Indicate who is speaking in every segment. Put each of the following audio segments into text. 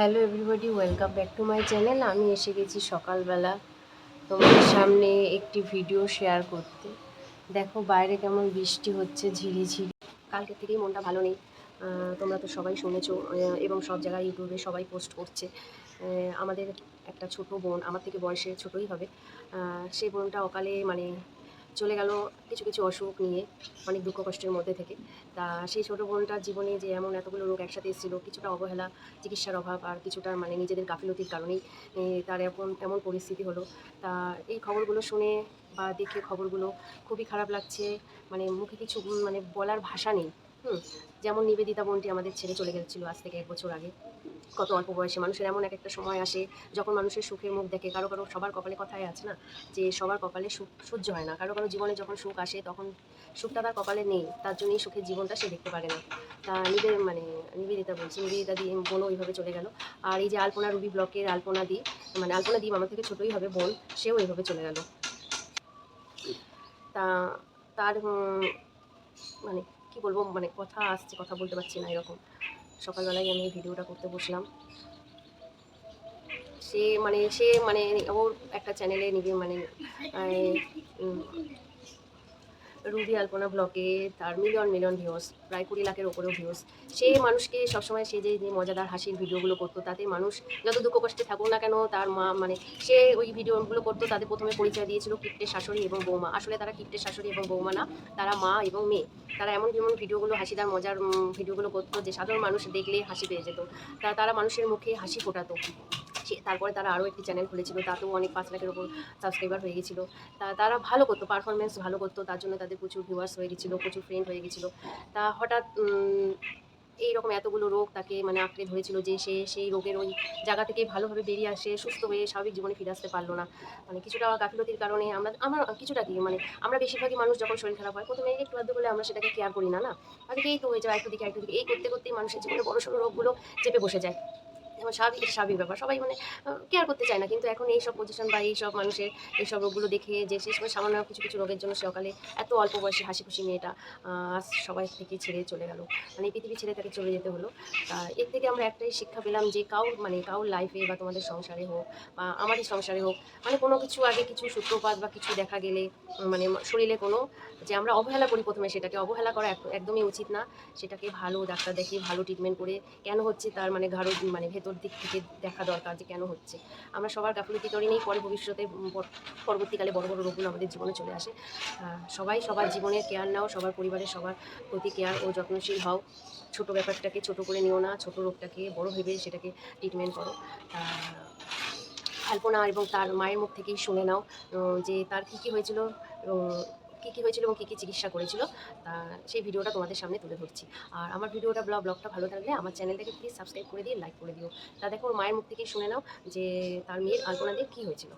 Speaker 1: Hello everybody, welcome back to my channel. আমি এসে গেছি সকালবেলা তোমাদের সামনে একটি ভিডিও শেয়ার করতে। দেখো, বাইরে কেমন বৃষ্টি হচ্ছে, ঝিরিঝিরি। কালকে থেকেই মনটা ভালো নেই। তোমরা তো সবাই শুনেছো এবং সব জায়গায় ইউটিউবে সবাই পোস্ট করছে। আমাদের একটা ছোট বোন, আমার থেকে বয়সে ছোটই হবে। সেই বোনটা অকালে মানে চলে গেল কিছু কিছু অসুখ নিয়ে, অনেক দুঃখ কষ্টের মধ্যে থেকে। তা সেই ছোটো বোনটার জীবনে যে এমন এতগুলো রোগ একসাথে এসেছিল, কিছুটা অবহেলা, চিকিৎসার অভাব আর কিছুটা মানে নিজেদের গাফিলতির কারণেই তার এমন এমন পরিস্থিতি হলো। তা এই খবরগুলো শুনে বা দেখে খবরগুলো খুবই খারাপ লাগছে। মানে মুখে কিছু মানে বলার ভাষা নেই। হুম। যেমন নিবেদিতা বোনটি আমাদের ছেড়ে চলে গেছিল আজ থেকে এক বছর আগে। কত অল্প বয়সে মানুষের এমন এক একটা সময় আসে যখন মানুষের সুখের মুখ দেখে। কারও কারও সবার কপালে কথাই আছে না যে সবার কপালে সুখ সহ্য হয় না। কারও কারও জীবনে যখন সুখ আসে তখন সুখটা তার কপালে নেই। তার জন্যই সুখের জীবনটা সে দেখতে পারে না। তা নিবে মানে নিবেদিতা বলছি, নিবেদিতা দিয়ে বোনও ওইভাবে চলে গেল। আর এই যে আলপনা রুবি ব্লকের আলপনা দি মানে আলপনা দি আমার থেকে ছোটোই হবে, বোন, সেও এইভাবে চলে গেল। তা তার মানে কি বলব মানে কথা আসছে, কথা বলতে পারছি না এরকম। সকালবেলায় আমি ভিডিওটা করতে বসলাম। সে মানে সে মানে ওর একটা চ্যানেলে নিজে মানে রুবি আলপনা ব্লকে তার মিলিয়ন মিলিয়ন ভিউস প্রায় কুড়ি লাখের ওপরেও ভিউস সে মানুষকে সবসময় সে যে মজাদার হাসির ভিডিওগুলো করতো, তাতে মানুষ যত দুঃখ কষ্টে থাকুক না কেন, তার মা মানে সে ওই ভিডিওগুলো করতো তাদের প্রথমে পরিচয় দিয়েছিল কিপ্টের শাশুড়ি এবং বৌমা। আসলে তারা কিপ্টের শাশুড়ি এবং বৌমা না, তারা মা এবং মেয়ে। তারা এমন যেমন ভিডিওগুলো, হাসিদার, মজার ভিডিওগুলো করতো যে, সাধারণ মানুষ দেখলে হাসি পেয়ে যেত। তারা মানুষের মুখে হাসি ফোটাতো। তারপরে তারা আরও একটি চ্যানেল খুলেছিল। তাতেও অনেক পাঁচ লাখের ওপর সাবস্ক্রাইবার হয়ে গেছিল। তা তারা ভালো করতো পারফরমেন্স ভালো করতো। তার জন্য তাদের প্রচুর ভিউয়ার্স হয়ে গেছিল, প্রচুর ফ্রেন্ড হয়ে গেছিল। তা হঠাৎ এইরকম এতগুলো রোগ তাকে মানে আঁকড়ে ধরেছিল যে সে সেই রোগের ওই জায়গা থেকে ভালোভাবে বেরিয়ে আসে, সুস্থ হয়ে স্বাভাবিক জীবনে ফিরে আসতে পারল না। মানে কিছুটা গাফিলতির কারণে আমরা, আমার কিছুটা কি মানে আমরা বেশিরভাগই মানুষ যখন শরীর খারাপ হয়, প্রথমে একটু আধটু করলে আমরা সেটাকে কেয়ার করি না না? আগে এই তো হয়ে যায় একটু দিকে একটু দিকে। এই করতে, করতেই মানুষের জীবনে বড় সড়ো রোগগুলো চেপে বসে যায়। যেমন স্বাভাবিক স্বাভাবিক ব্যাপার। সবাই মানে কেয়ার করতে চায় না। কিন্তু এখন এইসব পজিশন বা এই সব মানুষের এইসব রোগগুলো দেখে যে সেই সময় সামান্য কিছু কিছু রোগের জন্য সকালে এত অল্প বয়সে হাসি খুশি মেয়েটা সবাই থেকে ছেড়ে চলে গেল। মানে পৃথিবী ছেড়ে তাকে চলে যেতে হলো। তা এর থেকে আমরা একটাই শিক্ষা পেলাম যে কাউর মানে কাউর লাইফে বা তোমাদের সংসারে হোক বা আমারই সংসারে হোক মানে কোনো কিছু আগে কিছু সূত্রপাত বা কিছু দেখা গেলে মানে শরীরে কোনো যে আমরা অবহেলা করি প্রথমে সেটাকে, অবহেলা করা এক- একদমই উচিত না। সেটাকে ভালো ডাক্তার দেখিয়ে, ভালো ট্রিটমেন্ট করে কেন হচ্ছে তার মানে গাঢ় মানে ভেতর দিক থেকে দেখা দরকার যে কেন হচ্ছে। আমরা সবার গাফিলতি করি নেই, পরে ভবিষ্যতে পরবর্তীকালে বড় বড় রোগগুলো আমাদের জীবনে চলে আসে। সবাই সবার জীবনের কেয়ার নাও, সবার পরিবারের সবার প্রতি কেয়ার ও যত্নশীল হও। ছোট ব্যাপারটাকে ছোট করে নিও না, ছোট রোগটাকে বড় ভেবে সেটাকে ট্রিটমেন্ট করো। আলপনা এবং তার মায়ের মুখ থেকেই শুনে নাও যে তার কী কী হয়েছিল কী কী হয়েছিল এবং কী কী চিকিৎসা করেছিল, তা সেই ভিডিওটা তোমাদের সামনে তুলে ধরছি। আর আমার ভিডিওটা ব্লগ, ব্লগটা ভালো লাগলে আমার চ্যানেলটাকে প্লিজ সাবস্ক্রাইব করে দিয়ে লাইক করে দিও। তা দেখো, ওর মায়ের মুখ থেকেই শুনে নাও যে তার মেয়ের আলপনাদের কী হয়েছিল।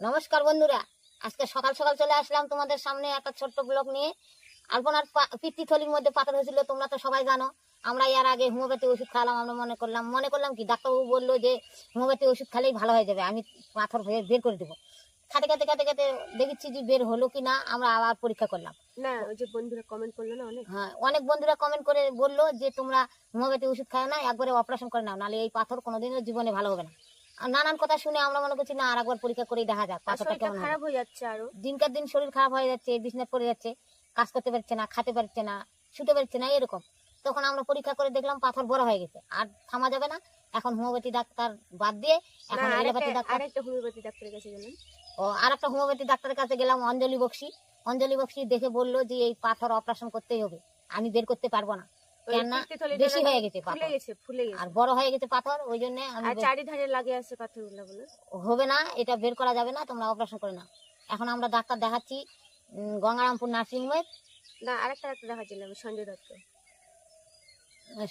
Speaker 2: নমস্কার বন্ধুরা, আজকে সকাল সকাল চলে আসলাম তোমাদের সামনে একটা ছোট্ট ব্লগ নিয়ে। আলপনার পিতৃথলির মধ্যে পাথর হয়েছিল, তোমরা তো সবাই জানো। আমরা এর আগে হোমিওপ্যাথি ওষুধ খাওয়ালাম, আমরা মনে করলাম মনে করলাম কি, ডাক্তারবাবু বলল যে হোমিওপ্যাথি ওষুধ খেলেই ভালো হয়ে যাবে, আমি পাথর বের করে দেবো। খাতে খাতে খাতে খাতে দেখেছি যে বের হলো কি না আমরা আবার পরীক্ষা করলাম।
Speaker 1: না ওই যে বন্ধুরা কমেন্ট করল না অনেক?
Speaker 2: হ্যাঁ অনেক বন্ধুরা কমেন্ট করে বলল যে তোমরা হোমিওপ্যাথি ওষুধ খাও না একবারে অপারেশন করে নাও নাহলে এই পাথর কোনোদিনও জীবনে ভালো হবে না। নানান কথা শুনে আমরা মনে করছি না আর একবার পরীক্ষা করেই দেখা যাক পাথরটা কেমন হবে।
Speaker 1: হয়ে যাচ্ছে আরও।
Speaker 2: দিনকার দিন শরীর খারাপ হয়ে যাচ্ছে বিছনায় পড়ে যাচ্ছে কাজ করতে পারছে না খেতে পারছে না শুতে পারছে না এরকম। তখন আমরা পরীক্ষা করে দেখলাম পাথর বড় হয়ে গেছে আর থামা যাবে না। এখন হোমিওপ্যাথি ডাক্তার বাদ দিয়ে এখন এলোপ্যাথি ডাক্তার
Speaker 1: আরেকটা হোমিওপ্যাথি ডাক্তারের কাছে গেলেন
Speaker 2: ও আর একটা হোমিওপ্যাথি ডাক্তারের কাছে গেলাম অঞ্জলি বক্সি। অঞ্জলি বক্সি দেখে বলল যে এই পাথর অপারেশন করতেই হবে। আমি বের করতে পারব না। কেননা বেশি হয়ে গেছে পাথর।
Speaker 1: গেছে ফুলে
Speaker 2: আর বড় হয়ে গেছে পাথর ওই জন্য আমি
Speaker 1: চারিধারে লাগে আছে পাথরগুলো বলে।
Speaker 2: হবে না এটা বের করা যাবে না তোমরা অপারেশন করে নাও। এখন আমরা ডাক্তার দেখাচ্ছি গঙ্গারামপুর নার্সিংহোমে
Speaker 1: না আরেকটা ডাক্তার দেখাচ্ছিলাম সঞ্জয় দত্ত।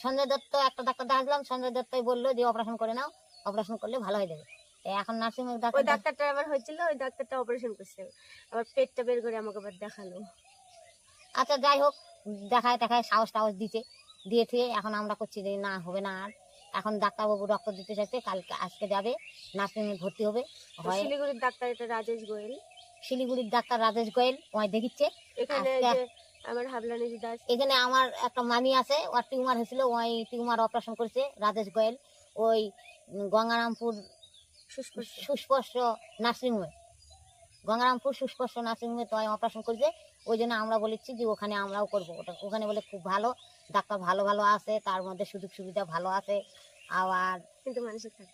Speaker 2: সঞ্জয় দত্ত একটা ডাক্তার দেখালাম সঞ্জয় দত্তই বলল যে অপারেশন করে নাও অপারেশন করলে ভালো হয়ে যাবে। এখন নার্সিং হোম
Speaker 1: ওই
Speaker 2: ডাক্তার
Speaker 1: ডাক্তারটা আবার হয়েছিল ওই ডাক্তারটা অপারেশন করছে আবার পেটটা বের করে আমাকে আবার দেখাল।
Speaker 2: আচ্ছা যাই হোক দেখায় দেখায় সাহস টাহস দিতে। দিয়ে থুয়ে এখন আমরা করছি যে না হবে না আর। এখন ডাক্তারবাবু রক্ত দিতে চাইছে কালকে আজকে যাবে নার্সিং হোমে ভর্তি হবে।
Speaker 1: শিলিগুড়ির ডাক্তার এটা রাজেশ গোয়েল।
Speaker 2: শিলিগুড়ির ডাক্তার রাজেশ গোয়েল ওই দেখিচ্ছে।
Speaker 1: এখানে
Speaker 3: আমার হাবলানি দাস।
Speaker 2: এখানে আমার একটা মামি আছে ওর টিউমার হয়েছিল ওই টিউমার অপারেশন করেছে রাজেশ গোয়েল। ওই গঙ্গারামপুর
Speaker 3: সুস্পষ্ট
Speaker 2: নার্সিংহোমে। গঙ্গারামপুর সুস্পষ্ট নার্সিংহোমে তো অপারেশন করেছে ওই জন্য আমরা বলেছি যে ওখানে আমরাও করব। ওটা ওখানে বলে খুব ভালো ডাক্তার ভালো ভালো আছে তার মধ্যে সুযোগ সুবিধা ভালো আছে আবার
Speaker 3: কিন্তু মানুষের থাকে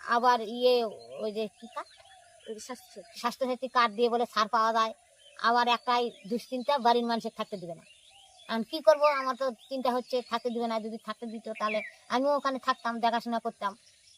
Speaker 2: আবার ইয়ে ওই যে কী কার্ড?
Speaker 3: স্বাস্থ্য
Speaker 2: স্বাস্থ্যসাথী কার্ড দিয়ে বলে সার পাওয়া যায় আবার একটাই দুশ্চিন্তা বাড়ির মানুষের থাকতে দিবে না। এখন কী করব? আমার তো চিন্তা হচ্ছে থাকতে দিবে না যদি থাকতে দিত তাহলে আমিও ওখানে থাকতাম দেখাশোনা করতাম।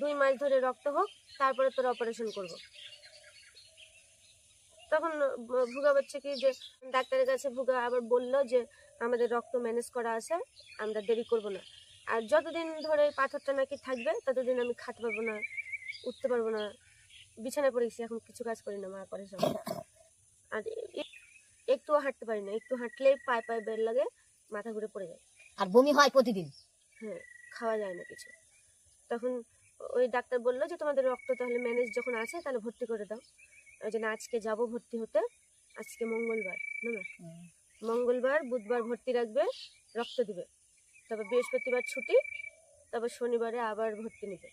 Speaker 3: দুই মাস ধরে রক্ত হোক তারপরে তোর অপারেশন করব। তখন ভুগা বলছে কি যে ডাক্তারের কাছে ভুগা আবার বলল যে আমাদের রক্ত ম্যানেজ করা আছে আমরা দেরি করব না। আর যতদিন ধরে পাথরটা নাকি থাকবে ততদিন আমি খাতে পারব না উঠতে পারব না। বিছানায় পড়ে গেছি এখন কিছু কাজ করি না মারা করে সব। আর একটুও হাঁটতে পারি না একটু হাঁটলেই পায়ে পায়ে বের লাগে মাথা ঘুরে পড়ে যায়।
Speaker 2: আর বমি হয় প্রতিদিন?
Speaker 3: হ্যাঁ খাওয়া যায় না কিছু। তখন ওই ডাক্তার বলল যে তোমাদের রক্ত তাহলে ম্যানেজ যখন আছে তাহলে ভর্তি করে দাও। ওই জন্য আজকে যাব ভর্তি হতে। আজকে মঙ্গলবার। না? মঙ্গলবার বুধবার ভর্তি রাখবে রক্ত দিবে। তারপর বৃহস্পতিবার ছুটি তারপর শনিবারে আবার ভর্তি নেবে।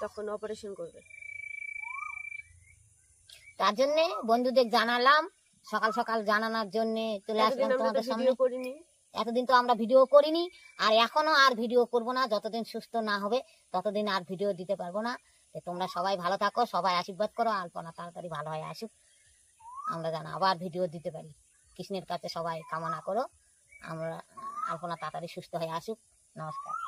Speaker 3: তখন অপারেশন করবে।
Speaker 2: তার জন্য বন্ধুদের জানালাম সকাল সকাল জানানোর জন্য চলে আসলাম তোমাদের সামনে।
Speaker 3: করিনি।
Speaker 2: এতদিন তো আমরা ভিডিও করিনি, আর এখনও আর ভিডিও করব না। যতদিন সুস্থ না হবে, ততদিন আর ভিডিও দিতে পারব না। তোমরা সবাই ভালো থাকো, সবাই আশীর্বাদ করো, আলপনা তাড়াতাড়ি ভালো হয়ে আসুক। আমরা যেন আবার ভিডিও দিতে পারি। কৃষ্ণের কাছে সবাই কামনা করো। আমরা আলপনা তাড়াতাড়ি সুস্থ হয়ে আসুক। নমস্কার।